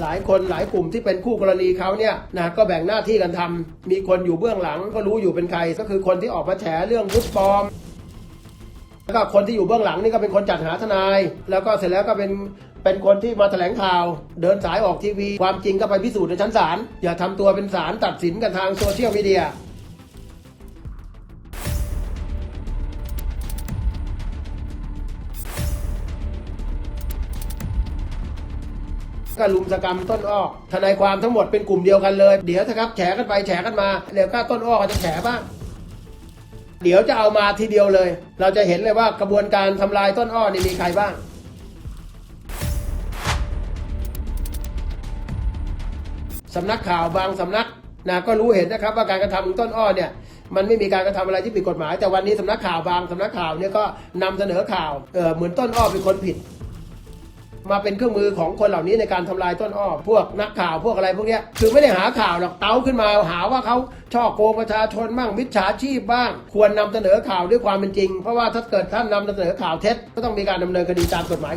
หลายคนหลายกลุ่มที่เป็นคู่กรณีเขาเนี่ยนะก็แบ่งหน้าที่กันทำมีคนอยู่เบื้องหลังก็รู้อยู่เป็นใคร ก็คือคนที่ออกมาแฉเรื่องวุฒิปลอมแล้วก็คนที่อยู่เบื้องหลังนี่ก็เป็นคนจัดหาทนาย แล้วก็เสร็จแล้วก็เป็นเป็นคนที่มาแถลงข่าว เดินสายออกทีวี ความจริงก็ไปพิสูจน์ในชั้นศาลอย่าทำตัวเป็นศาลตัดสินกันทางโซเชียลมีเดีย ก็ลุมสกรรมต้นอ้อทนายความทั้งหมดเป็นกลุ่มเดียวกันเลย เดี๋ยวถ้าครับแฉกันไปแฉกันมาเดี๋ยวก็ต้นอ้อก็จะแฉบ้างเดี๋ยวจะเอามาทีเดียวเลย เราจะเห็นเลยว่ากระบวนการทำลายต้นอ้อนี่มีใครบ้างสำนักข่าวบางสำนักนะก็รู้เห็นนะครับว่าการกระทำของต้นอ้อเนี่ยมันไม่มีการกระทำอะไรที่ผิดกฎหมาย แต่วันนี้สำนักข่าวบางสำนักข่าวเนี่ยก็นำเสนอข่าวเออเหมือนต้นอ้อเป็นคนผิด มาเป็นเครื่องมือของคนเหล่านี้ในการทำลายต้นอ้อพวกนักข่าวพวกอะไรพวกเนี้ยคือไม่ได้หาข่าวหรอกเต้าขึ้นมาหาว่าเขาช่อโกงประชาชนบ้างมิจฉาชีพบ้าง ควรนำเสนอข่าวด้วยความเป็นจริง เพราะว่าถ้าเกิดท่านนำเสนอข่าวเท็จก็ต้องมีการดำเนินคดีตามกฎหมาย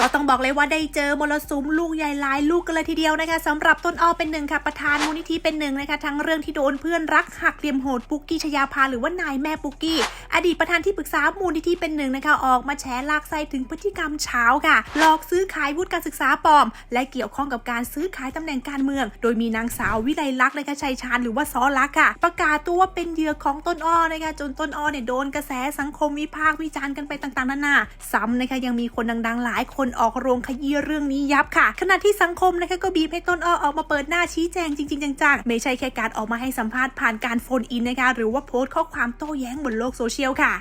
ก็ต้องบอกเลยว่าได้เจอมรสุมลูกใหญ่หลายลูกกันเลยทีเดียวนะคะสำหรับต้นอ้อเป็นหนึ่งค่ะประธานมูลนิธิเป็นหนึ่งนะคะทั้งเรื่องที่โดนเพื่อนรักหักเหลี่ยมโหดปุกกี้ชยาภาหรือว่านายแม่ปุกกี้อดีตประธานที่ปรึกษามูลนิธิเป็นหนึ่งนะคะออกมาแฉลากไส้ถึงพฤติกรรมเช้าค่ะหลอกซื้อขายวุฒิการศึกษาปลอม และเกี่ยวข้องกับการซื้อขายตำแหน่งการเมือง โดยมีนางสาววิไลลักษณ์นะคะชัยชาญหรือว่าซอลักษณ์ค่ะ ประกาศตัวว่าเป็นเหยื่อของต้นอ้อนะคะจนต้นอ้อเนี่ยโดนกระแสสังคมวิพากษ์วิจารณ์กันไปต่างๆนานาซ้ำนะคะยังมีคนดังๆหลายคนออกโรงขยี้เรื่องนี้ยับค่ะ ขณะที่สังคมนะคะก็บีบให้ต้นอ้อออกมาเปิดหน้าชี้แจงจริง ๆ จังๆ ไม่ใช่แค่การออกมาให้สัมภาษณ์ผ่านการโฟนอินนะคะหรือว่าโพสต์ข้อความโต้แย้งบนโลกโซเชียลค่ะ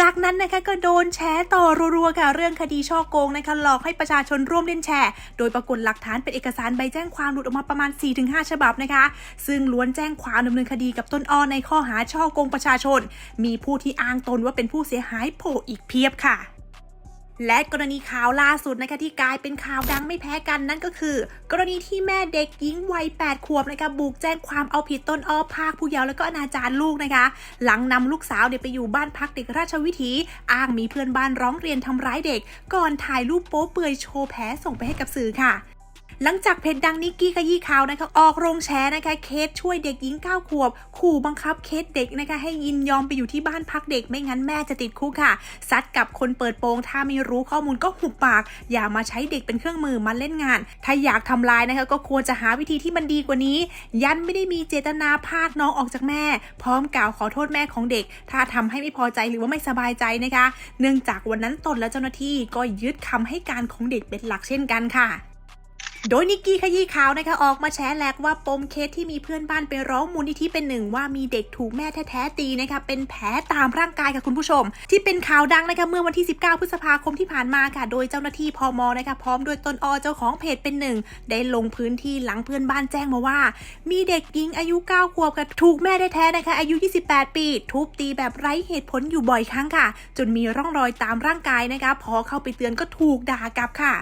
จากนั้นนะคะก็โดนแชร์ต่อรัวๆค่ะเรื่องคดีช่อโกงนะคะหลอกให้ประชาชนร่วมเล่นแชร์ โดยปรากฏหลักฐานเป็นเอกสารใบแจ้งความหลุดออกมาประมาณ 4-5 ฉบับนะคะ ซึ่งล้วนแจ้งความดำเนินคดีกับต้นอ้อในข้อหาช่อโกงประชาชน มีผู้ที่อ้างตนว่าเป็นผู้เสียหายโผล่อีกเพียบค่ะ และกรณีข่าวล่าสุดนะคะที่กลายเป็นข่าวดังไม่แพ้กันนั่นก็คือ กรณีที่แม่เด็กหญิงวัย 8 ขวบนะคะบุกแจ้งความเอาผิดต้นอ้อภาคผู้เยาว์แล้วก็อนาจารลูกนะคะ หลังนำลูกสาวเด็กไปอยู่บ้านพักเด็กราชวิถี อ้างมีเพื่อนบ้านร้องเรียนทำร้ายเด็ก ก่อนถ่ายรูปโป๊เปลือยโชว์แผลส่งไปให้กับสื่อค่ะ หลังจากเพจดังนิกกี้ขยี้ข่าวนะคะออกโรงแชร์นะคะเคสช่วยเด็กหญิง 9 ขวบ ขู่บังคับเคสเด็กนะคะให้ยินยอมไปอยู่ที่บ้านพักเด็กไม่งั้นแม่จะติดคุกค่ะ ซัดกับคนเปิดโปงถ้าไม่รู้ข้อมูลก็หุบปาก อย่ามาใช้เด็กเป็นเครื่องมือมาเล่นงาน ถ้าอยากทำลายนะคะก็ควรจะหาวิธีที่มันดีกว่านี้ ยันไม่ได้มีเจตนาพากน้องออกจากแม่ พร้อมกล่าวขอโทษแม่ของเด็ก ถ้าทำให้ไม่พอใจหรือว่าไม่สบายใจนะคะ เนื่องจากวันนั้นตนและเจ้าหน้าที่ก็ยึดคำให้การของเด็กเป็นหลักเช่นกันค่ะ โดยนิกกี้ขยี้ข่าวนะคะออกมาแฉแหลกว่าปมเคสที่มีเพื่อนบ้านไปร้องมูลนิธิเป็นหนึ่งว่ามีเด็กถูกแม่แท้ๆตีนะคะเป็นแผลตามร่างกายค่ะคุณผู้ชม ที่เป็นข่าวดังนะคะเมื่อวันที่ 19 พฤษภาคมที่ผ่านมาค่ะ โดยเจ้าหน้าที่พมนะคะพร้อมด้วยตนอเจ้าของเพจเป็นหนึ่งได้ลงพื้นที่หลังเพื่อนบ้านแจ้งมาว่า มีเด็กหญิงอายุ 9 ขวบค่ะถูกแม่แท้ๆนะคะอายุ 28 ปี ทุบตีแบบไร้เหตุผลอยู่บ่อยครั้งค่ะ จนมีร่องรอยตามร่างกายนะคะพอเข้าไปเตือนก็ถูกด่ากลับค่ะ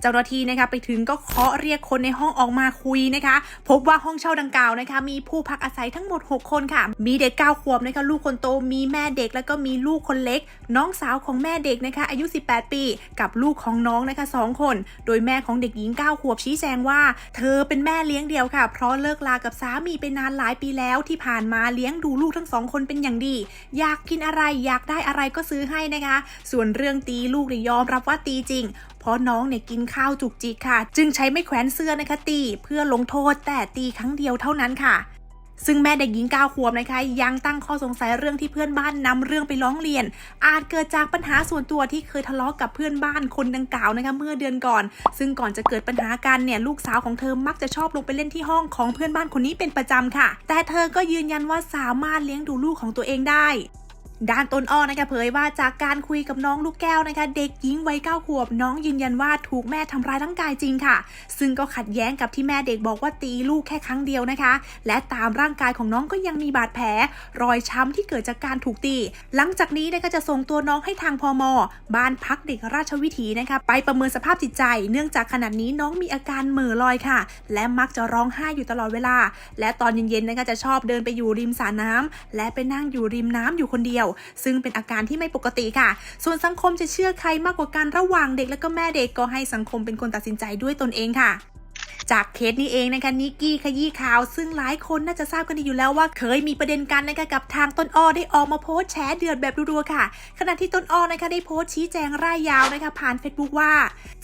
เจ้าหน้าที่นะคะไปถึงก็เคาะเรียกคนในห้องออกมาคุยนะคะ พบว่าห้องเช่าดังกล่าวนะคะ มีผู้พักอาศัยทั้งหมด 6 คนค่ะ มีเด็ก 9 ขวบนะคะ ลูกคนโตมีแม่เด็กแล้วก็มีลูกคนเล็ก น้องสาวของแม่เด็กนะคะ อายุ 18 ปี กับลูกของน้องนะคะ 2 คน โดยแม่ของเด็กหญิง 9 ขวบชี้แจงว่า เธอเป็นแม่เลี้ยงเดี่ยวค่ะ เพราะเลิกลากับสามีไปนานหลายปีแล้วที่ผ่านมาเลี้ยงดูลูกทั้งสองคนเป็นอย่างดี อยากกินอะไรอยากได้อะไรก็ซื้อให้นะคะ ส่วนเรื่องตีลูกเนี่ยยอมรับว่าตีจริง เพราะน้องเนี่ยกินข้าวจุกจิกค่ะ จึงใช้ไม่แขวนเสื้อนะคะตีเพื่อลงโทษแต่ตีครั้งเดียวเท่านั้นค่ะซึ่งแม่เด็กหญิง9ขวบนะคะ ยังตั้งข้อสงสัยเรื่องที่เพื่อนบ้านนำเรื่องไปร้องเรียน อาจเกิดจากปัญหาส่วนตัวที่เคยทะเลาะกับเพื่อนบ้านคนดังกล่าวนะคะเมื่อเดือนก่อน ซึ่งก่อนจะเกิดปัญหากันเนี่ยลูกสาวของเธอมักจะชอบลงไปเล่นที่ห้องของเพื่อนบ้านคนนี้เป็นประจำค่ะ แต่เธอก็ยืนยันว่าสามารถเลี้ยงดูลูกของตัวเองได้ ด้านต้นอ้อนะคะเผยว่าจากการคุยกับน้องลูกแก้วนะคะ เด็กหญิงวัยเก้าขวบน้องยืนยันว่าถูกแม่ทำร้ายร่างกายจริงค่ะ ซึ่งก็ขัดแย้งกับที่แม่เด็กบอกว่าตีลูกแค่ครั้งเดียวนะคะ และตามร่างกายของน้องก็ยังมีบาดแผล รอยช้ำที่เกิดจากการถูกตี หลังจากนี้นะคะจะส่งตัวน้องให้ทางพมบ้านพักเด็กราชวิถีนะคะ ไปประเมินสภาพจิตใจ เนื่องจากขณะนี้น้องมีอาการเหม่อลอยค่ะ และมักจะร้องไห้อยู่ตลอดเวลา และตอนเย็นๆนะคะจะชอบเดินไปอยู่ริมสระน้ำและไปนั่งอยู่ริมน้ำอยู่คนเดียวซึ่งเป็นอาการที่ไม่ปกติค่ะ ส่วนสังคมจะเชื่อใครมากกว่ากันระหว่างเด็กและก็แม่เด็กก็ให้สังคมเป็นคนตัดสินใจด้วยตนเองค่ะ จากเคสนี้เองนะคะนิกกี้ขยี้ข่าว ซึ่งหลายคนน่าจะทราบกันดีอยู่แล้วว่าเคยมีประเด็นกันนะคะกับทางต้นอ้อได้ออกมาโพสต์แฉเดือดแบบรัวๆค่ะ ขณะที่ต้นอ้อนะคะได้โพสต์ชี้แจงร่ายยาวนะคะผ่าน Facebook ว่า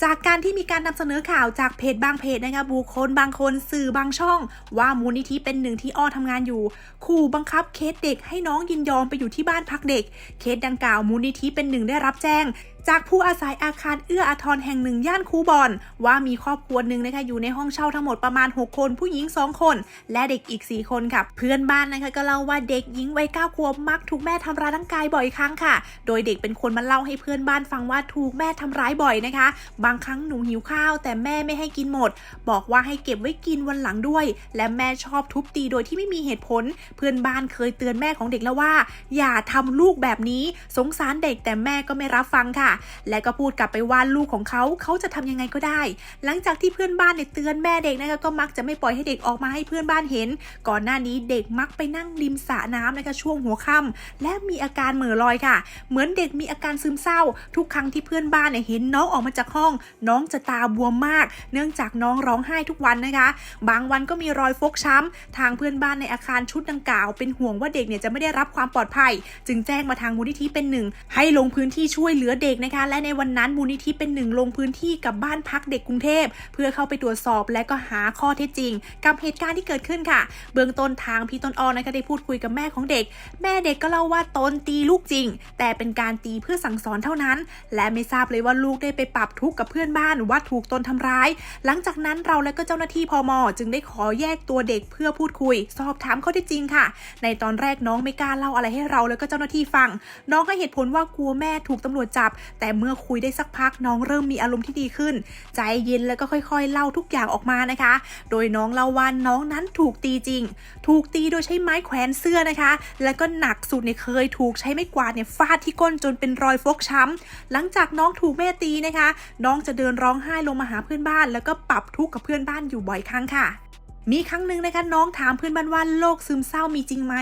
จากการที่มีการนำเสนอข่าวจากเพจบางเพจนะคะบุคคลบางคนสื่อบางช่อง ว่ามูลนิธิเป็นหนึ่งที่อ้อทำงานอยู่ขู่บังคับเคสเด็กให้น้องยินยอมไปอยู่ที่บ้านพักเด็ก เคสดังกล่าวมูลนิธิเป็นหนึ่งได้รับแจ้ง จากผู้อาศัยอาคารเอื้ออาทรแห่งหนึ่งย่านคูบอน ว่ามีครอบครัวหนึ่งนะคะอยู่ในห้องเช่าทั้งหมดประมาณ 6 คน ผู้หญิง 2 คน และเด็กอีก 4 คนค่ะ เพื่อนบ้านนะคะก็เล่าว่าเด็กหญิงวัยเก้าขวบมักถูกแม่ทำร้ายร่างกายบ่อยครั้งค่ะ โดยเด็กเป็นคนมาเล่าให้เพื่อนบ้านฟังว่าถูกแม่ทำร้ายบ่อยนะคะ บางครั้งหนูหิวข้าว แต่แม่ไม่ให้กินหมด บอกว่าให้เก็บไว้กินวันหลังด้วย และแม่ชอบทุบตีโดยที่ไม่มีเหตุผล เพื่อนบ้านเคยเตือนแม่ของเด็กแล้วว่า อย่าทำลูกแบบนี้สงสารเด็กแต่แม่ก็ไม่รับฟังค่ะและก็พูดกลับไปว่าลูกของเขาเขาจะทำยังไงก็ได้ หลังจากที่เพื่อนบ้านเนี่ยเตือนแม่เด็กนะคะก็มักจะไม่ปล่อยให้เด็กออกมาให้เพื่อนบ้านเห็น ก่อนหน้านี้เด็กมักไปนั่งริมสระน้ำนะคะช่วงหัวค่ำและมีอาการเหม่อลอยค่ะ เหมือนเด็กมีอาการซึมเศร้า ทุกครั้งที่เพื่อนบ้านเนี่ยเห็นน้องออกมาจากห้อง น้องจะตาบวมมาก เนื่องจากน้องร้องไห้ทุกวันนะคะ บางวันก็มีรอยฟกช้ำทางเพื่อนบ้านในอาคารชุดดังกล่าว เป็นห่วงว่าเด็กเนี่ยจะไม่ได้รับความปลอดภัย จึงแจ้งมาทางมูลนิธิเป็นหนึ่งให้ลงพื้นที่ช่วยเหลือเด็กนะคะ และในวันนั้นมูลนิธิเป็นหนึ่งลงพื้นที่กับบ้านพักเด็กกรุงเทพ เพื่อเข้าไปตรวจสอบและก็หาข้อเท็จจริง กับเหตุการณ์ที่เกิดขึ้นค่ะ เบื้องต้นทางพี่ต้นอ้อนะคะได้พูดคุยกับแม่ของเด็ก แม่เด็กก็เล่าว่าตนตีลูกจริง แต่เป็นการตีเพื่อสั่งสอนเท่านั้น และไม่ทราบเลยว่าลูกได้ไปปรับทุกข์กับเพื่อนบ้านว่าถูกตนทำร้าย หลังจากนั้นเราและก็เจ้าหน้าที่พมจึงได้ขอแยกตัวเด็กเพื่อพูดคุย สอบถามข้อเท็จจริงค่ะ ในตอนแรกน้องไม่กล้าเล่าอะไรให้เราแล้วก็เจ้าหน้าที่ฟัง น้องให้เหตุผลว่ากลัวแม่ถูกตำรวจจับแต่เมื่อคุยได้สักพักน้องเริ่มมีอารมณ์ที่ดีขึ้น ใจเย็นแล้วก็ค่อยๆ เล่าทุกอย่างออกมานะคะ โดยน้องเล่าว่าน้องนั้นถูกตีจริง ถูกตีโดยใช้ไม้แขวนเสื้อนะคะ แล้วก็หนักสุดเนี่ยเคยถูกใช้ไม้กวาดเนี่ยฟาดที่ก้นจนเป็นรอยฟกช้ำ หลังจากน้องถูกแม่ตีนะคะ น้องจะเดินร้องไห้ลงมาหาเพื่อนบ้าน แล้วก็ปรับทุกข์กับเพื่อนบ้านอยู่บ่อยครั้งค่ะ มีครั้งหนึ่งนะคะน้องถามเพื่อนบ้านว่าโรคซึมเศร้ามีจริงไหม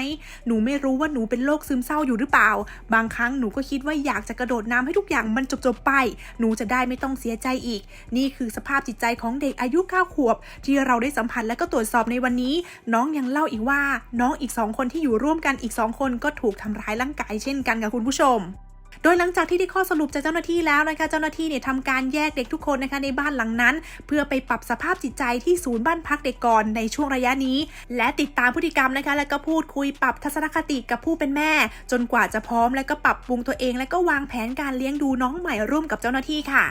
หนูไม่รู้ว่าหนูเป็นโรคซึมเศร้าอยู่หรือเปล่า บางครั้งหนูก็คิดว่าอยากจะกระโดดน้ำให้ทุกอย่างมันจบๆไป หนูจะได้ไม่ต้องเสียใจอีก นี่คือสภาพจิตใจของเด็กอายุ9ขวบ ที่เราได้สัมผัสและก็ตรวจสอบในวันนี้ น้องยังเล่าอีกว่า น้องอีกสองคนที่อยู่ร่วมกันอีกสองคนก็ถูกทำร้ายร่างกายเช่นกันค่ะคุณผู้ชม โดยหลังจากที่ได้ข้อสรุปจากเจ้าหน้าที่แล้วนะคะเจ้าหน้าที่เนี่ยทำการแยกเด็กทุกคนนะคะในบ้านหลังนั้น เพื่อไปปรับสภาพจิตใจที่ศูนย์บ้านพักเด็กก่อนในช่วงระยะนี้ และติดตามพฤติกรรมนะคะแล้วก็พูดคุยปรับทัศนคติกับผู้เป็นแม่ จนกว่าจะพร้อม และก็ปรับปรุงตัวเอง และก็วางแผนการเลี้ยงดูน้องใหม่ร่วมกับเจ้าหน้าที่ค่ะ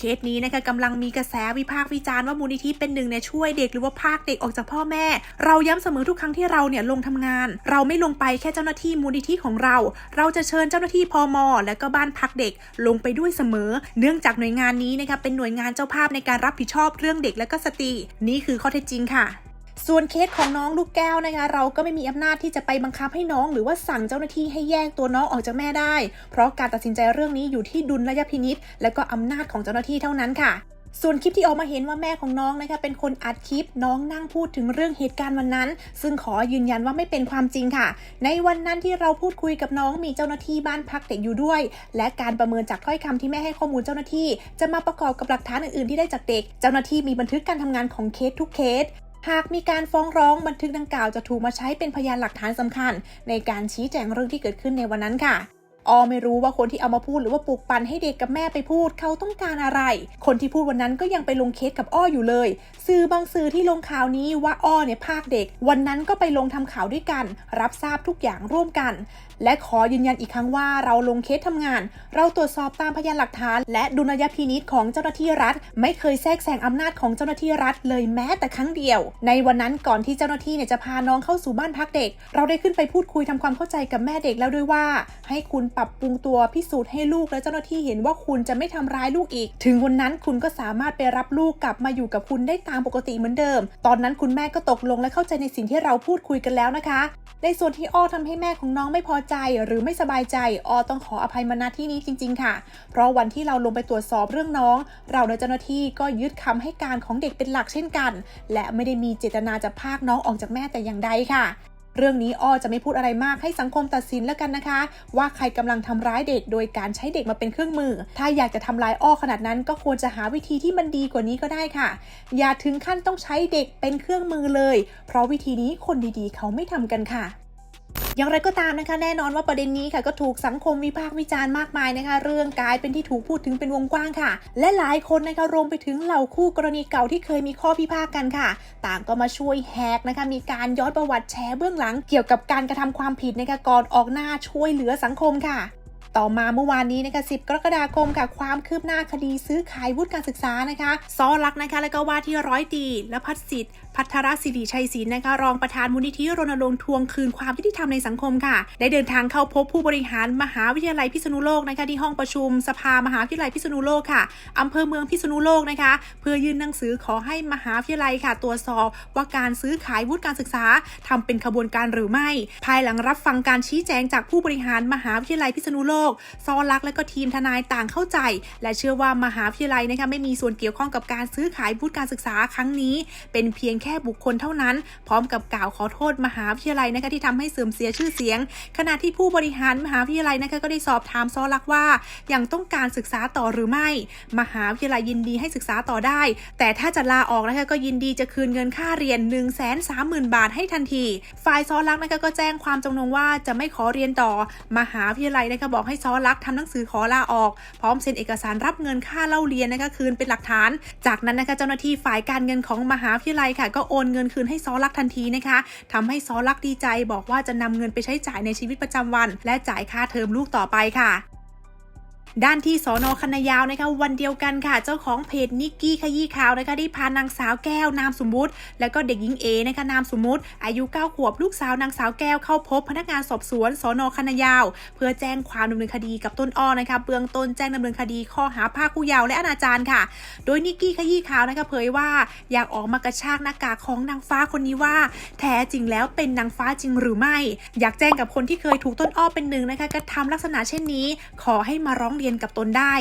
เคสนี้นะคะกำลังมีกระแสวิพากษ์วิจารณ์ว่ามูลนิธิเป็นหนึ่งในช่วยเด็กหรือว่าพาคเด็กออกจากพ่อแม่ เราย้ำเสมอทุกครั้งที่เราเนี่ยลงทำงาน เราไม่ลงไปแค่เจ้าหน้าที่มูลนิธิของเรา เราจะเชิญเจ้าหน้าที่พมและก็บ้านพักเด็กลงไปด้วยเสมอ เนื่องจากหน่วยงานนี้นะคะเป็นหน่วยงานเจ้าภาพในการรับผิดชอบเรื่องเด็กและก็สตรี นี่คือข้อเท็จจริงค่ะ ส่วนเคสของน้องลูกแก้วนะคะ เราก็ไม่มีอำนาจที่จะไปบังคับให้น้อง หรือว่าสั่งเจ้าหน้าที่ให้แยกตัวน้องออกจากแม่ได้ เพราะการตัดสินใจเรื่องนี้อยู่ที่ดุลยพินิษและก็อำนาจของเจ้าหน้าที่เท่านั้นค่ะส่วนคลิปที่ออกมาเห็นว่าแม่ของน้องนะคะเป็นคนอัดคลิปน้องนั่งพูดถึงเรื่องเหตุการณ์วันนั้น ซึ่งขอยืนยันว่าไม่เป็นความจริงค่ะ ในวันนั้นที่เราพูดคุยกับน้องมีเจ้าหน้าที่บ้านพักเด็กอยู่ด้วย และการประเมินจากถ้อยคำที่แม่ให้ข้อมูลเจ้าหน้าที่ จะมาประกอบกับหลักฐานอื่นๆที่ได้จากเด็ก เจ้าหน้าที่มีบันทึกการทำงานของเคสทุกเคส หากมีการฟ้องร้องบันทึกดังกล่าวจะถูกมาใช้เป็นพยานหลักฐานสำคัญ ในการชี้แจงเรื่องที่เกิดขึ้นในวันนั้นค่ะออไม่รู้ว่าคนที่เอามาพูดหรือว่าปลุกปั่นให้เด็กกับแม่ไปพูดเขาต้องการอะไร คนที่พูดวันนั้นก็ยังไปลงเคสกับอ้ออยู่เลย สื่อบางสื่อที่ลงข่าวนี้ว่าอ้อเนี่ยภาคเด็ก วันนั้นก็ไปลงทำข่าวด้วยกัน รับทราบทุกอย่างร่วมกัน และขอยืนยันอีกครั้งว่าเราลงเคสทำงาน เราตรวจสอบตามพยานหลักฐาน และดุลยพินิษของเจ้าหน้าที่รัฐ ไม่เคยแทรกแซงอำนาจของเจ้าหน้าที่รัฐเลยแม้แต่ครั้งเดียว ในวันนั้นก่อนที่เจ้าหน้าที่เนี่ยจะพาน้องเข้าสู่บ้านพักเด็ก เราได้ขึ้นไปพูดคุยทำความเข้าใจกับแม่เด็กแล้วด้วยว่า ให้คุณปรับปรุงตัวพิสูจน์ให้ลูกและเจ้าหน้าที่เห็นว่าคุณจะไม่ทำร้ายลูกอีก ถึงวันนั้นคุณก็สามารถไปรับลูกกลับมาอยู่กับคุณได้ตามปกติเหมือนเดิม ตอนนั้นคุณแม่ก็ตกลงและเข้าใจในสิ่งที่เราพูดคุยกันแล้วนะคะ ในส่วนที่อ้อทำให้แม่ของน้องไม่พอใจหรือไม่สบายใจออต้องขออภัยมาณที่นี้จริง ๆ ค่ะ เพราะวันที่เราลงไปตรวจสอบเรื่องน้อง เราในเจ้าหน้าที่ก็ยึดคำให้การของเด็กเป็นหลักเช่นกัน และไม่ได้มีเจตนาจะพากน้องออกจากแม่แต่อย่างใดค่ะเรื่องนี้อ้อจะไม่พูดอะไรมากให้สังคมตัดสินแล้วกันนะคะ ว่าใครกำลังทำร้ายเด็กโดยการใช้เด็กมาเป็นเครื่องมือ ถ้าอยากจะทำร้ายอ้อขนาดนั้นก็ควรจะหาวิธีที่มันดีกว่านี้ก็ได้ค่ะ อย่าถึงขั้นต้องใช้เด็กเป็นเครื่องมือเลย เพราะวิธีนี้คนดีๆ เขาไม่ทำกันค่ะ อย่างไรก็ตามนะคะแน่นอนว่าประเด็นนี้ค่ะก็ถูกสังคมวิพากษ์วิจารณ์มากมายนะคะ เรื่องกลายเป็นที่ถูกพูดถึงเป็นวงกว้างค่ะ และหลายคนนะคะรวมไปถึงเหล่าคู่กรณีเก่าที่เคยมีข้อพิพาทกันค่ะ ต่างก็มาช่วยแฮกนะคะ มีการย้อนประวัติแชร์เบื้องหลังเกี่ยวกับการกระทำความผิดนะคะก่อนออกหน้าช่วยเหลือสังคมค่ะต่อมาเมื่อวานนี้นะคะ 10 กรกฎาคมค่ะ ความคืบหน้าคดีซื้อขายวุฒิการศึกษานะคะซอลักนะคะ แล้วก็ว่าที่ร้อยตีและพัฒสิทธิ์ พัทรศิริชัยศิลป์นะคะรองประธานมูลนิธิรณรงค์ทวงคืนความยุติธรรมในสังคมค่ะ ได้เดินทางเข้าพบผู้บริหารมหาวิทยาลัยพิษณุโลกนะคะที่ห้องประชุมสภามหาวิทยาลัยพิษณุโลกค่ะอำเภอเมืองพิษณุโลกนะคะ เพื่อยื่นหนังสือขอให้มหาวิทยาลัยค่ะ ตรวจสอบว่าการซื้อขายวุฒิการศึกษาทำเป็นขบวนการหรือไม่ ภายหลังรับฟังการชี้แจงจากผู้บริหารมหาวิทยาลัยพิษณุโลกซอลักษ์และก็ทีมทนายต่างเข้าใจ และเชื่อว่ามหาวิทยาลัยนะคะไม่มีส่วนเกี่ยวข้องกับการซื้อขายวุฒิการศึกษาครั้งนี้ เป็นเพียงแค่ค่บุคคลเท่านั้น พร้อมกับกล่าวขอโทษมหาวิทยาลัยนะคะที่ทำให้เสื่อมเสียชื่อเสียง ขณะที่ผู้บริหารมหาวิทยาลัยนะคะก็ได้สอบถามซอลักว่ายังต้องการศึกษาต่อหรือไม่ มหาวิทยาลัยยินดีให้ศึกษาต่อได้ แต่ถ้าจะลาออกนะคะก็ยินดีจะคืนเงินค่าเรียน 1 3 0 0 0 0 บาทให้ทันที ฝ่ายซอลักนะคะก็แจ้งความจำนงว่าจะไม่ขอเรียนต่อ มหาวิทยาลัยนะคะบอกให้ซอลักษณ์ทำหนังสือขอลาออก พร้อมเซ็นเอกสารรับเงินค่าเล่าเรียนนะคะคืนเป็นหลักฐาน จากนั้นนะคะเจ้าหน้าที่ฝ่ายการเงินของมหาวิทยาลัยค่ะก็โอนเงินคืนให้ซอลักทันทีนะคะทำให้ซอลักดีใจบอกว่าจะนำเงินไปใช้จ่ายในชีวิตประจำวัน และจ่ายค่าเทอมลูกต่อไปค่ะ ด้านที่สอนอคันยาวนะคะวันเดียวกันค่ะ เจ้าของเพจนิกกี้ขยี้ข่าวนะคะได้พานางสาวแก้วนามสมมุติ แล้วก็เด็กหญิงเอนะคะนามสมมุติ อายุ 9 ขวบลูกสาวนางสาวแก้วเข้าพบพนักงานสอบสวนสอนอคันยาว เพื่อแจ้งความดำเนินคดีกับต้นอ้อนะคะเบื้องต้นแจ้งดำเนินคดีข้อหาพรากผู้เยาว์และอนาจารค่ะ โดยนิกกี้ขยี้ข่าวนะคะเผยว่าอยากออกมากระชากหน้ากากของนางฟ้าคนนี้ว่า แท้จริงแล้วเป็นนางฟ้าจริงหรือไม่ อยากแจ้งกับคนที่เคยถูกต้นอ้อเป็นหนึ่งนะคะกระทำลักษณะเช่นนี้ ขอให้มาร้องเรียนกับตนได้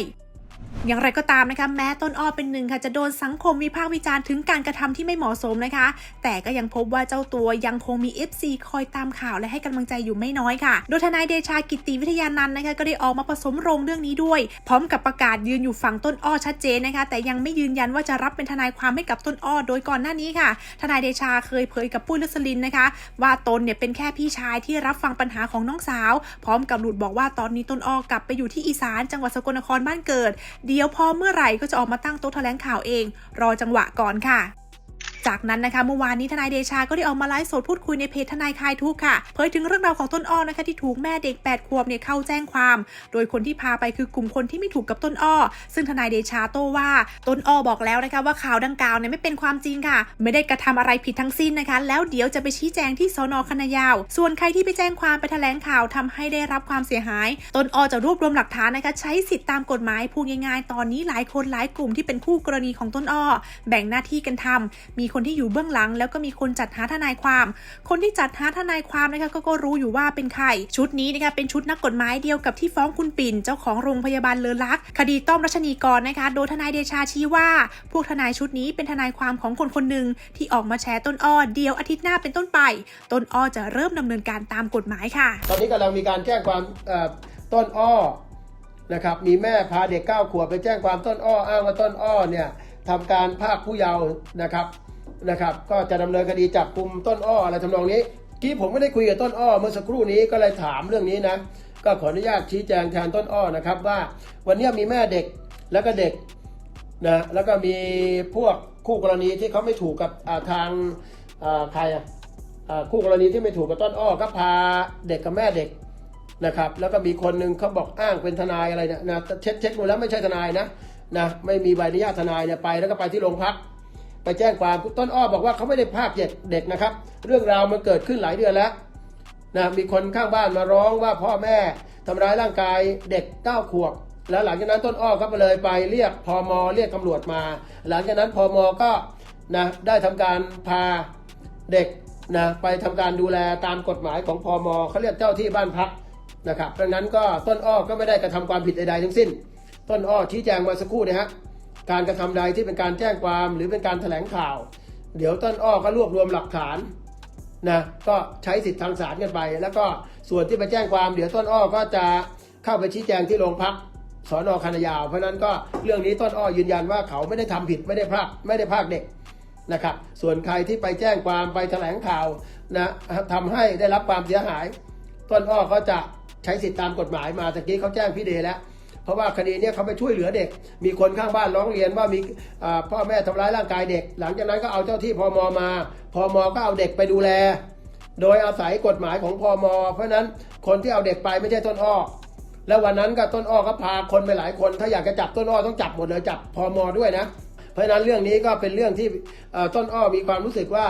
อย่างไรก็ตามนะคะแม้ต้นอ้อเป็นหนึ่งค่ะจะโดนสังคมวิพากษ์วิจารณ์ถึงการกระทำที่ไม่เหมาะสมนะคะ แต่ก็ยังพบว่าเจ้าตัวยังคงมี FC คอยตามข่าวและให้กำลังใจอยู่ไม่น้อยค่ะ โดยทนายเดชากิติวิทยานันท์นะคะก็ได้ออกมาผสมโรงเรื่องนี้ด้วย พร้อมกับประกาศยืนอยู่ฝั่งต้นอ้อชัดเจนนะคะ แต่ยังไม่ยืนยันว่าจะรับเป็นทนายความให้กับต้นอ้อ โดยก่อนหน้านี้ค่ะ ทนายเดชาเคยเผยกับปุ้ยลสลินนะคะ ว่าตนเนี่ยเป็นแค่พี่ชายที่รับฟังปัญหาของน้องสาว พร้อมกับหลุดบอกว่าตอนนี้ต้นอ้อกลับไปอยู่ที่อีสาน จังหวัดสกลนครบ้านเกิดเดี๋ยวพอเมื่อไหร่ก็จะออกมาตั้งโต๊ะแถลงข่าวเอง รอจังหวะก่อนค่ะ จากนั้นนะคะเมื่อวานนี้ทนายเดชาก็ได้ออกมาไลฟ์สดพูดคุยในเพจทนายคลายทุกข์ค่ะเผยถึงเรื่องราวของต้นอ้อนะคะที่ถูกแม่เด็ก 8 ขวบเนี่ยเข้าแจ้งความ โดยคนที่พาไปคือกลุ่มคนที่ไม่ถูกกับต้นอ้อ ซึ่งทนายเดชาโต้ว่าต้นอ้อบอกแล้วนะคะว่าข่าวดังกล่าวเนี่ยไม่เป็นความจริงค่ะ ไม่ได้กระทำอะไรผิดทั้งสิ้นนะคะ แล้วเดี๋ยวจะไปชี้แจงที่สนคณะยาว ส่วนใครที่ไปแจ้งความไปแถลงข่าวทำให้ได้รับความเสียหาย ต้นอ้อจะรวบรวมหลักฐานนะคะใช้สิทธิตามกฎหมายพูดง่ายๆ ตอนนี้หลายคนหลายกลุ่มที่เป็นคู่กรณีของต้นอ้อ แบ่งหน้าที่กันทำมีคนที่อยู่เบื้องหลัง แล้วก็มีคนจัดหาทนายความ คนที่จัดหาทนายความนะคะก็ก็รู้อยู่ว่าเป็นใคร ชุดนี้นะคะเป็นชุดนักกฎหมายเดียวกับที่ฟ้องคุณปิ่นเจ้าของโรงพยาบาลเลอลักษ์คดีต้อมรัชนีกรนะคะ โดยทนายเดชาชี้ว่า พวกทนายชุดนี้เป็นทนายความของคนคนหนึ่งที่ออกมาแชร์ต้นอ้อเดียวอาทิตย์หน้าเป็นต้นไป ต้นอ้อจะเริ่มดำเนินการตามกฎหมายค่ะ ตอนนี้กำลังมีการแจ้งความต้นอ้อนะครับมีแม่พาเด็กเก้าขวบไปแจ้งความต้นอ้ออ้างว่าต้นอ้อเนี่ยทำการภาคผู้เยาว์นะครับ นะครับ ก็จะดำเนินคดีจับกลุ่มต้นอ้ออะไรทำนองนี้กี้ผมไม่ได้คุยกับต้นอ้อเมื่อสักครู่นี้ก็เลยถามเรื่องนี้นะ ก็ขออนุญาตชี้แจงแทนต้นอ้อนะครับว่าวันนี้มีแม่เด็กแล้วก็เด็กนะแล้วก็มีพวกคู่กรณีที่เขาไม่ถูกกับทางใครอะคู่กรณีที่ไม่ถูกกับต้นอ้อก็พาเด็กกับแม่เด็กนะครับแล้วก็มีคนหนึ่งเขาบอกอ้างเป็นทนายอะไรเนี่ยนะเช็คเช็คดูแล้วไม่ใช่ทนายนะนะไม่มีใบอนุญาตทนายเนี่ยไปแล้วก็ไปที่โรงพัก ไปแจ้งความต้นอ้อบอกว่าเขาไม่ได้ภาคเจ็ดเด็กนะครับ เรื่องราวมันเกิดขึ้นหลายเดือนแล้วนะมีคนข้างบ้านมาร้องว่าพ่อแม่ทำร้ายร่างกายเด็กเก้าขวบแล้วหลังจากนั้นต้นอ้อก็ไปเลยไปเรียกพอมเรียกตำรวจมา หลังจากนั้นพอมก็นะได้ทำการพาเด็กนะไปทำการดูแลตามกฎหมายของพอมเขาเรียกเจ้าที่บ้านพักนะครับดังนั้นก็ต้นอ้อก็ไม่ได้กระทำความผิดใดๆทั้งสิ้น ต้นอ้อชี้แจงมาสักครู่นะฮะ การกระทำใดที่เป็นการแจ้งความหรือเป็นการแถลงข่าว เดี๋ยวต้นอ้อก็รวบรวมหลักฐานนะก็ใช้สิทธิทางศาลกันไป แล้วก็ส่วนที่ไปแจ้งความ เดี๋ยวต้นอ้อก็จะเข้าไปชี้แจงที่โรงพักสอนอคณะยาว เพราะนั้นก็เรื่องนี้ต้นอ้อยืนยันว่าเขาไม่ได้ทำผิดไม่ได้พลาดไม่ได้พลาดเด็กนะครับ ส่วนใครที่ไปแจ้งความไปแถลงข่าวนะทำให้ได้รับความเสียหาย ต้นอ้อก็จะใช้สิทธิตามกฎหมายมาตะกี้เขาแจ้งพี่เดแล้ว ราะว่าคดีนี้เขาไปช่วยเหลือเด็ก มีคนข้างบ้านร้องเรียนว่ามีพ่อแม่ทำร้ายร่างกายเด็ก หลังจากนั้นก็เอาเจ้าที่พมมาพมก็เอาเด็กไปดูแล โดยอาศัยกฎหมายของพมเพราะนั้นคนที่เอาเด็กไปไม่ใช่ต้นอ้อแล้ววันนั้นก็ต้นอ้อก็พาคนไปหลายคน ถ้าอยากจะจับต้นอ้อต้องจับหมดเลยจับพมด้วยนะ เพราะนั้นเรื่องนี้ก็เป็นเรื่องที่ต้นอ้อมีความรู้สึกว่า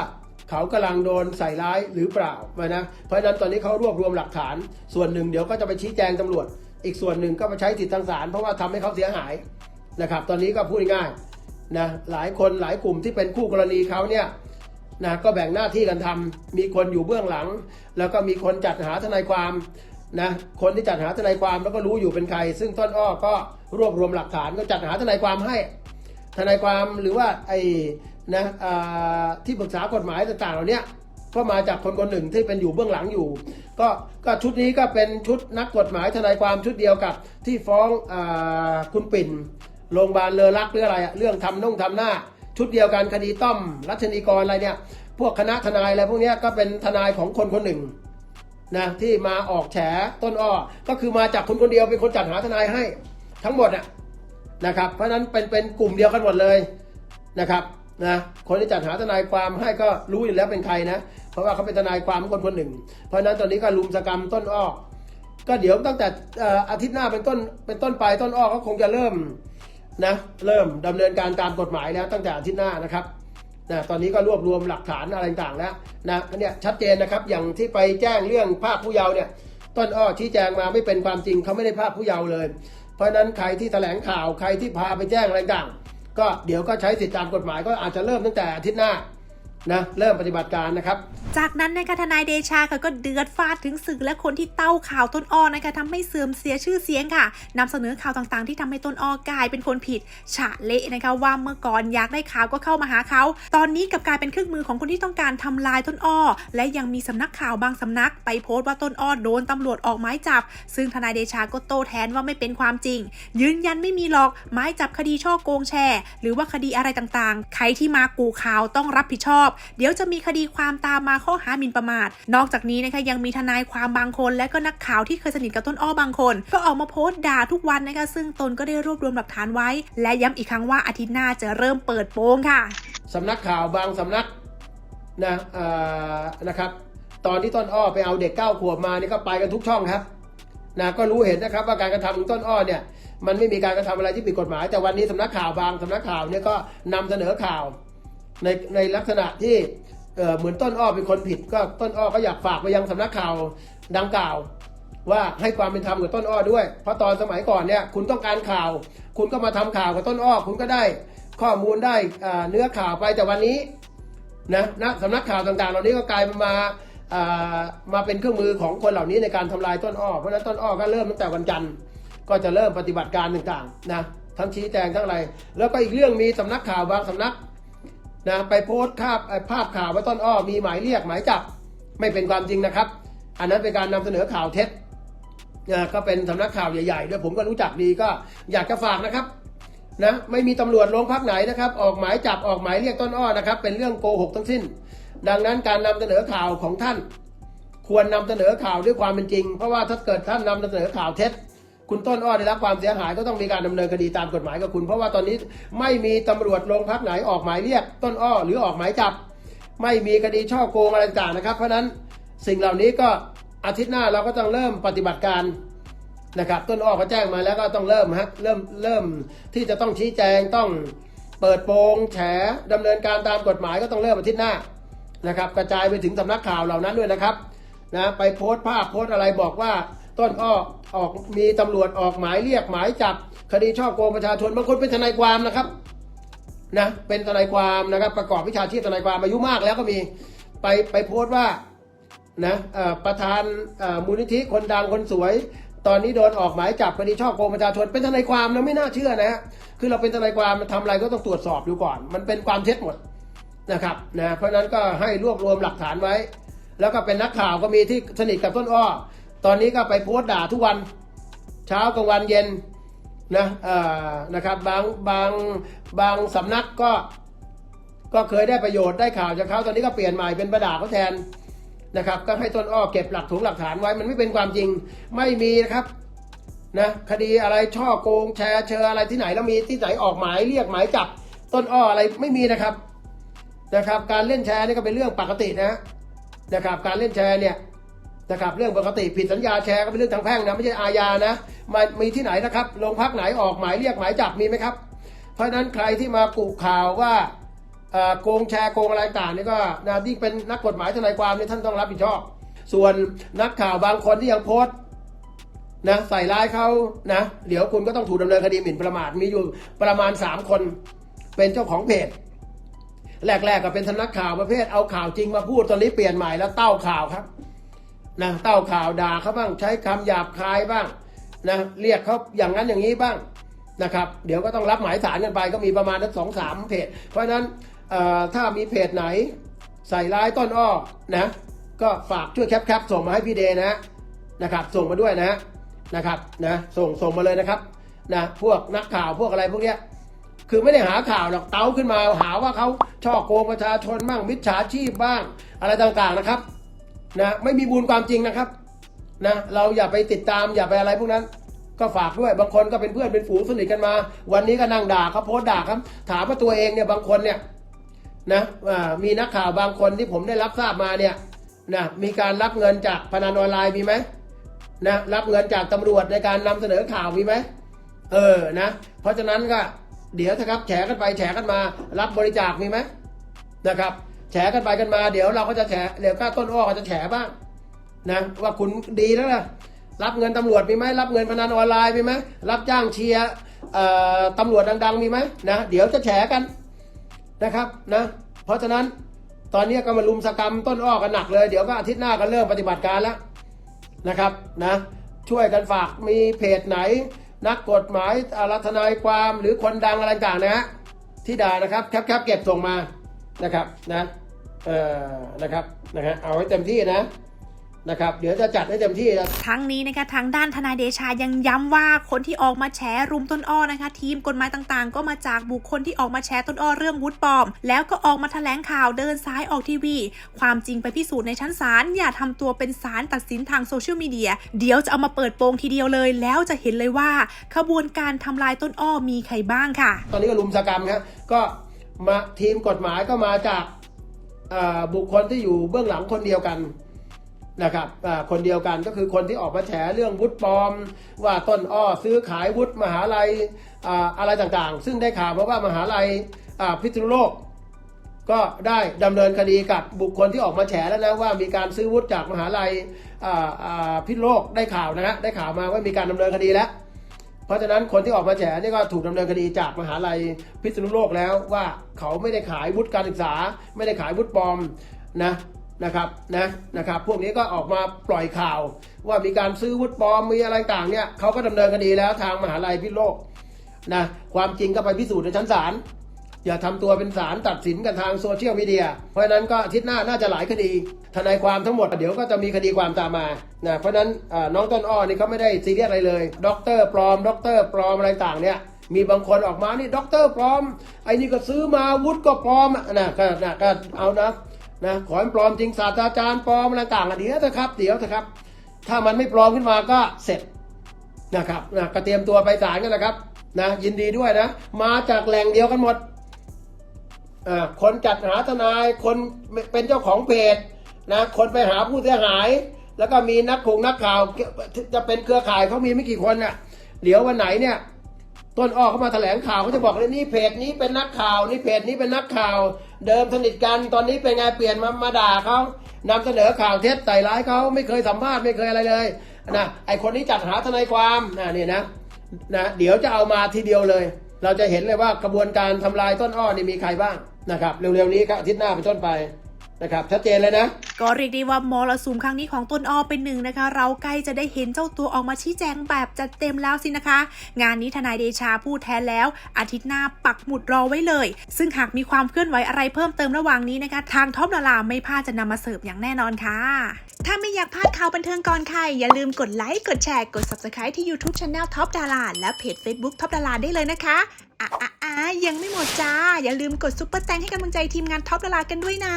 เขากำลังโดนใส่ร้ายหรือเปล่านะเพราะฉะนั้นตอนนี้เขารวบรวมหลักฐาน ส่วนหนึ่งเดี๋ยวก็จะไปชี้แจงตำรวจ อีกส่วนหนึ่งก็ไปใช้สิทธิทางศาลเพราะว่าทำให้เขาเสียหายนะครับ ตอนนี้ก็พูดง่ายนะหลายคนหลายกลุ่มที่เป็นคู่กรณีเขาเนี่ยนะก็แบ่งหน้าที่กันทำมีคนอยู่เบื้องหลัง แล้วก็มีคนจัดหาทนายความนะคนที่จัดหาทนายความแล้วก็รู้อยู่เป็นใคร ซึ่งต้นอ้อก็รวบรวมหลักฐานก็จัดหาทนายความให้ ทนายความหรือว่าไอ้นะอ่าที่ปรึกษากฎหมายต่างๆเหล่าเนี้ย ก็มาจากคนคนหนึ่งที่เป็นอยู่เบื้องหลังอยู่ ก็ก็ชุดนี้ก็เป็นชุดนักกฎหมายทนายความชุดเดียวกับ ที่ฟ้องอคุณปิ่นโรงพยาบาลเลอรักหรืออะไรเรื่องทำน่งทำหน้า ชุดเดียวกันคดีต้อม รัชนีกรอะไรเนี่ย พวกคณะทนายอะไรพวกนี้ก็เป็นทนายของคนคนหนึ่งนะที่มาออกแฉต้นอ้อก็คือมาจากคนคนเดียวเป็นคนจัดหาทนายให้ทั้งหมดอะนะครับ เพราะนั้นเป็นเป็นกลุ่มเดียวกันหมดเลยนะครับ นะคนที่จัดหาทนายความให้ก็รู้อยู่แล้วเป็นใครนะ เพราะว่าเขาเป็นทนายความคนคนหนึ่ง เพราะนั้นตอนนี้ก็ลุมสกรรมต้นอ้อก็เดี๋ยวตั้งแต่อาทิตย์หน้าเป็นต้นเป็นต้นไปต้นอ้อก็คงจะเริ่มนะเริ่มดำเนินการตามกฎหมายแล้วตั้งแต่อาทิตย์หน้านะครับนะตอนนี้ก็รวบรวมหลักฐานอะไรต่างๆแล้วนะอันเนี้ยชัดเจนนะครับอย่างที่ไปแจ้งเรื่องภาพผู้เยาว์เนี่ยต้นอ้อชี้แจงมาไม่เป็นความจริงเขาไม่ได้ภาพผู้เยาว์เลย เพราะฉะนั้นใครที่แถลงข่าวใครที่พาไปแจ้งอะไรต่าง ก็เดี๋ยวก็ใช้สิทธิตามกฎหมายก็อาจจะเริ่มตั้งแต่อาทิตย์หน้า นะเริ่มปฏิบัติการนะครับ จากนั้นนะคะทนายเดชาค่ะก็เดือดฟาดถึงสื่อและคนที่เต้าข่าวต้นอ้อนะคะทำให้เสื่อมเสียชื่อเสียงค่ะนำเสนอข่าวต่างๆ ที่ทำให้ต้นอ้อกลายเป็นคนผิดฉะเละนะคะว่าเมื่อก่อนอยากได้ข่าวก็เข้ามาหาเขา ตอนนี้กับกลายเป็นเครื่องมือของคนที่ต้องการทำลายต้นอ้อ และยังมีสำนักข่าวบางสำนัก ไปโพสต์ว่าต้นอ้อโดนตำรวจออกหมายจับ ซึ่งทนายเดชาก็โต้แทนว่าไม่เป็นความจริง ยืนยันไม่มีหรอกหมายจับคดีช่อโกงแชร์ หรือว่าคดีอะไรต่างๆ ใครที่มากูข่าวต้องรับผิดชอบเดี๋ยวจะมีคดีความตามมาข้อหาหมิ่นประมาท นอกจากนี้นะคะยังมีทนายความบางคน และก็นักข่าวที่เคยสนิทกับต้นอ้อบางคน ก็ออกมาโพสต์ด่าทุกวันนะคะซึ่งตนก็ได้รวบรวมหลักฐานไว้ และย้ำอีกครั้งว่าอาทิตย์หน้าจะเริ่มเปิดโปงค่ะสำนักข่าวบางสำนักนะเอ่อนะครับตอนที่ต้นอ้อไปเอาเด็กเก้าขวบมานี่ก็ไปกันทุกช่องครับนะก็รู้เห็นนะครับว่าการกระทำของต้นอ้อเนี่ยมันไม่มีการกระทำอะไรที่ผิดกฎหมาย แต่วันนี้สำนักข่าวบางสำนักข่าวเนี่ยก็นำเสนอข่าว ในในลักษณะที่เเหมือนต้นอ้อเป็นคนผิด ก็ต้นอ้อก็อยากฝากไปยังสำนักข่าวดังกล่าว ว่าให้ความเป็นธรรมกับต้นอ้อด้วย เพราะตอนสมัยก่อนเนี่ยคุณต้องการข่าว คุณก็มาทำข่าวกับต้นอ้อคุณก็ได้ข้อมูลได้เนื้อข่าวไปแต่วันนี้นะนะสำนักข่าวต่างๆ เหล่านี้ก็กลายมาอ่ามาเป็นเครื่องมือของคนเหล่านี้ในการทำลายต้นอ้อเพราะฉะนั้นต้นอ้อก็เริ่มตั้งแต่วันจันทร์ก็จะเริ่มปฏิบัติการต่างๆนะทั้งชี้แจงทั้งอะไร แล้วก็อีกเรื่องมีสำนักข่าวบางสำนัก นะไปโพสต์ภาพภาพข่าวว่าต้นอ้อมีหมายเรียกหมายจับไม่เป็นความจริงนะครับ อันนั้นเป็นการนำเสนอข่าวเท็จนะก็เป็นสำนักข่าวใหญ่ๆด้วยผมก็รู้จักดีก็อยากจะฝากนะครับนะไม่มีตำรวจโรงพักไหนนะครับ ออกหมายจับออกหมายเรียกต้นอ้อนะครับ เป็นเรื่องโกหกทั้งสิ้น ดังนั้นการนำเสนอข่าวของท่าน ควรนำเสนอข่าวด้วยความเป็นจริง เพราะว่าถ้าเกิดท่านนำเสนอข่าวเท็จ คุณต้นอ้อได้รับความเสียหายก็ต้องมีการดำเนินคดีตามกฎหมายกับคุณ เพราะว่าตอนนี้ไม่มีตำรวจโรงพักไหนออกหมายเรียก ต้นอ้อหรือออกหมายจับ ไม่มีคดีช่อโกงอะไรต่างนะครับ เพราะฉะนั้นสิ่งเหล่านี้ก็อาทิตย์หน้าเราก็ต้องเริ่มปฏิบัติการนะครับต้นอ้อก็แจ้งมาแล้วก็ต้องเริ่มฮะเริ่มเริ่มที่จะต้องชี้แจงต้องเปิดโปงแฉดำเนินการตามกฎหมายก็ต้องเริ่มอาทิตย์หน้านะครับ กระจายไปถึงสำนักข่าวเหล่านั้นด้วยนะครับนะไปโพสต์ภาพโพสต์อะไรบอกว่า ต้นอ้อออกมีตำรวจออกหมายเรียกหมายจับ คดีช่อโกงประชาชนบางคนเป็นทนายความนะครับนะเป็นทนายความนะครับ ประกอบวิชาชีพทนายความอายุมากแล้วก็มีไปไปโพสต์ว่านะประธานมูลนิธิคนดังคนสวย ตอนนี้โดนออกหมายจับคดีช่อโกงประชาชนเป็นทนายความนะไม่น่าเชื่อนะฮะคือเราเป็นทนายความทำอะไรก็ต้องตรวจสอบดูก่อน มันเป็นความเท็จหมดนะครับนะเพราะฉะนั้นก็ให้รวบรวมหลักฐานไว้ แล้วก็เป็นนักข่าวก็มีที่สนิทกับต้นอ้อ ตอนนี้ก็ไปโพสต์ด่าทุกวันเช้ากลางวันเย็นนะนะครับบางบางบางสำนักก็ก็เคยได้ประโยชน์ได้ข่าวจากเขาตอนนี้ก็เปลี่ยนใหม่เป็นประดาเขาแทนนะครับก็ให้ต้นอ้อเก็บหลักถุงหลักฐานไว้มันไม่เป็นความจริงไม่มีนะครับนะคดีอะไรช่อโกงแชร์เชออะไรที่ไหนแล้วมีที่ไหนออกหมายเรียกหมายจับต้นอ้ออะไรไม่มีนะครับนะครับ การเล่นแชร์นี่ก็เป็นเรื่องปกตินะนะครับการเล่นแชร์เนี่ย นะครับเรื่องปกติผิดสัญญาแชร์ก็เป็นเรื่องทางแพ่งนะไม่ใช่อาญานะมามีที่ไหนนะครับโรงพักไหนออกหมายเรียกหมายจับมีไหมครับ เพราะฉะนั้นใครที่มากุข่าวว่าโกงแชร์โกงอะไรต่างนี่ก็นะที่เป็นนักกฎหมายทนายความนี่ท่านต้องรับผิดชอบ ส่วนนักข่าวบางคนที่ยังโพสต์นะใส่ร้ายเขานะเดี๋ยวคุณก็ต้องถูกดำเนินคดีหมิ่นประมาทมีอยู่ประมาณ 3 คนเป็นเจ้าของเพจแรกๆก็เป็นสนักข่าวประเภทเอาข่าวจริงมาพูดตอนนี้เปลี่ยนใหม่แล้วเต้าข่าวครับ นะเต้าข่าวด่าเขาบ้างใช้คำหยาบคายบ้างนะเรียกเขาอย่างนั้นอย่างนี้บ้างนะครับ เดี๋ยวก็ต้องรับหมายสารกันไปก็มีประมาณทั้งสองสามเพจ เพราะฉะนั้นถ้ามีเพจไหนใส่ร้ายต้นอ้อนะก็ฝากช่วยแคปๆส่งมาให้พี่เดนะนะครับ ส่งมาด้วยนะนะครับนะส่งส่งมาเลยนะครับนะพวกนักข่าวพวกอะไรพวกเนี้ยคือไม่ได้หาข่าวหรอกเต้าขึ้นมาหาว่าเขาช่อโกงประชาชนบ้างมิจฉาชีพบ้างอะไรต่างๆนะครับ นะไม่มีบูญความจริงนะครับนะเราอย่าไปติดตามอย่าไปอะไรพวกนั้น ก็ฝากด้วยบางคนก็เป็นเพื่อนเป็นฝูงสนิทกันมา วันนี้ก็นั่งด่าเขาโพสต์ด่าครับ ถามว่าตัวเองเนี่ยบางคนเนี่ยนะมีนักข่าวบางคนที่ผมได้รับทราบมาเนี่ยนะมีการรับเงินจากพนันออนไลน์มีไหมนะรับเงินจากตำรวจในการนำเสนอข่าวมีไหมเออนะเพราะฉะนั้นก็เดี๋ยวนะครับแฉกันไปแฉกันมา รับบริจาคมีไหมนะครับ แฉกันไปกันมา เดี๋ยวเราก็จะแฉเดี๋ยวก็ต้นอ้อก็จะแฉบ้างนะว่าคุณดีแล้วนะรับเงินตำรวจมีไหมรับเงินพนันออนไลน์มีไหมรับจ้างเชียร์ตำรวจดัง ๆ มีไหมนะเดี๋ยวจะแฉกันนะครับนะเพราะฉะนั้นตอนนี้ก็มาลุมสกรรมต้นอ้อกันหนักเลย เดี๋ยวก็อาทิตย์หน้าก็เริ่มปฏิบัติการแล้วนะครับนะช่วยกันฝากมีเพจไหน นักกฎหมายอารัธนายความหรือคนดังอะไรต่างๆนะฮะที่ด่านะครับแคปๆเก็บส่งมานะครับนะ นะครับนะฮะเอาให้เต็มที่นะนะครับเดี๋ยวจะจัดให้เต็มที่นะทั้งนี้นะคะทางด้านทนายเดชายังย้ำว่าคนที่ออกมาแฉรุมต้นอ้อนะคะ ทีมกฎหมายต่างๆ ก็มาจากบุคคลที่ออกมาแฉต้นอ้อเรื่องวุฒิปลอม แล้วก็ออกมาแถลงข่าวเดินซ้ายออกทีวี ความจริงไปพิสูจน์ในชั้นศาลอย่าทำตัวเป็นศาลตัดสินทางโซเชียลมีเดียเดี๋ยวจะเอามาเปิดโปงทีเดียวเลย แล้วจะเห็นเลยว่าขบวนการทำลายต้นอ้อมีใครบ้างค่ะ ตอนนี้ก็ลุมสกรรมครับก็มาทีมกฎหมายก็มาจากอ่า บุคคลที่อยู่เบื้องหลังคนเดียวกันนะครับคนเดียวกันก็คือคนที่ออกมาแฉเรื่องวุฒิปลอม ว่าต้นอ้อซื้อขายวุฒิมหาลัยอะไรต่างๆ ซึ่งได้ข่าวมาว่ามหาลัยพิษณุโลก ก็ได้ดำเนินคดีกับบุคคลที่ออกมาแฉแล้วนะว่ามีการซื้อวุฒิจากมหาลัยพิษณุโลกได้ข่าวนะฮะได้ข่าวมาว่ามีการดำเนินคดีแล้ว เพราะฉะนั้นคนที่ออกมาแฉนี่ก็ถูกดำเนินคดีจากมหาลัยพิษณุโลกแล้วว่าเขาไม่ได้ขายวุฒิการศึกษา ไม่ได้ขายวุฒิปลอมนะนะครับนะนะครับพวกนี้ก็ออกมาปล่อยข่าว ว่ามีการซื้อวุฒิปลอมมีอะไรต่างเนี่ยเขาก็ดำเนินคดีแล้วทางมหาลัยพิษณุโลกนะความจริงก็ไปพิสูจน์ในชั้นศาล อย่าทำตัวเป็นศาลตัดสินกันทางโซเชียลมีเดีย เพราะฉะนั้นก็ทิตย์หน้าน่าจะหลายคดี ทนายความทั้งหมดเดี๋ยวก็จะมีคดีความตามมานะเพราะฉะนั้นน้องต้นอ้อนี่เขาไม่ได้ซีเรียสอะไรเลยด็อกเตอร์ปลอมด็อกเตอร์ปลอมอะไรต่างเนี่ยมีบางคนออกมานี่ด็อกเตอร์ปลอมไอ้นี่ก็ซื้อมาวุฒิก็ปลอมนะก็นะก็เอานะนะขอให้ปลอมจริงศาสตราจารย์ปลอมอะไรต่างอะเดี๋ยวเถอะครับเดี๋ยวเถอะครับ ถ้ามันไม่ปลอมขึ้นมาก็เสร็จนะครับนะก็เตรียมตัวไปศาลกันนะครับนะยินดีด้วยนะ มาจากแหล่งเดียวกันหมด คนจัดหาทนาย คนเป็นเจ้าของเพจนะคนไปหาผู้เสียหาย แล้วก็มีนักข่งนักข่าวจะเป็นเครือข่ายเขามีไม่กี่คนน่ะเดี๋ยววันไหนเนี่ยต้นอ้อเขามาแถลงข่าวเขาจะบอกเลยนี่เพจนี้เป็นนักข่าวนี่เพจนี้เป็นนักข่าว เดิมสนิทกันตอนนี้เป็นไงเปลี่ยนมามาด่าเขานำเสนอข่าวเท็จใส่ร้ายเขาไม่เคยสัมภาษณ์ไม่เคยอะไรเลยนะไอคนนี้จัดหาทนายความนะนี่นะนะเดี๋ยวจะเอามาทีเดียวเลย เราจะเห็นเลยว่ากระบวนการทำลายต้นอ้อนี่มีใครบ้างนะครับ เร็วๆนี้ครับอาทิตย์หน้าเป็นต้นไป นะครับชัดเจนเลยนะ ก็เรียกได้ว่ามรสุมครั้งนี้ของต้นอ้อเป็นหนึ่งนะคะ เราใกล้จะได้เห็นเจ้าตัวออกมาชี้แจงแบบจัดเต็มแล้วสินะคะ งานนี้ทนายเดชาพูดแทนแล้ว อาทิตย์หน้าปักหมุดรอไว้เลย ซึ่งหากมีความเคลื่อนไหวอะไรเพิ่มเติมระหว่างนี้นะคะ ทางท็อปดาราไม่พลาดจะนำมาเสิร์ฟอย่างแน่นอนค่ะ ถ้าไม่อยากพลาดข่าวบันเทิงก่อนใครอย่าลืมกดไลค์กดแชร์กด subscribe ที่ YouTube Channel Top ดาราและเพจ Facebook Top ดาราได้เลยนะคะ อะอะอะยังไม่หมดจ้า อย่าลืมกดซุปเปอร์แตงให้กำลังใจทีมงานท็อปดารากันด้วยนะ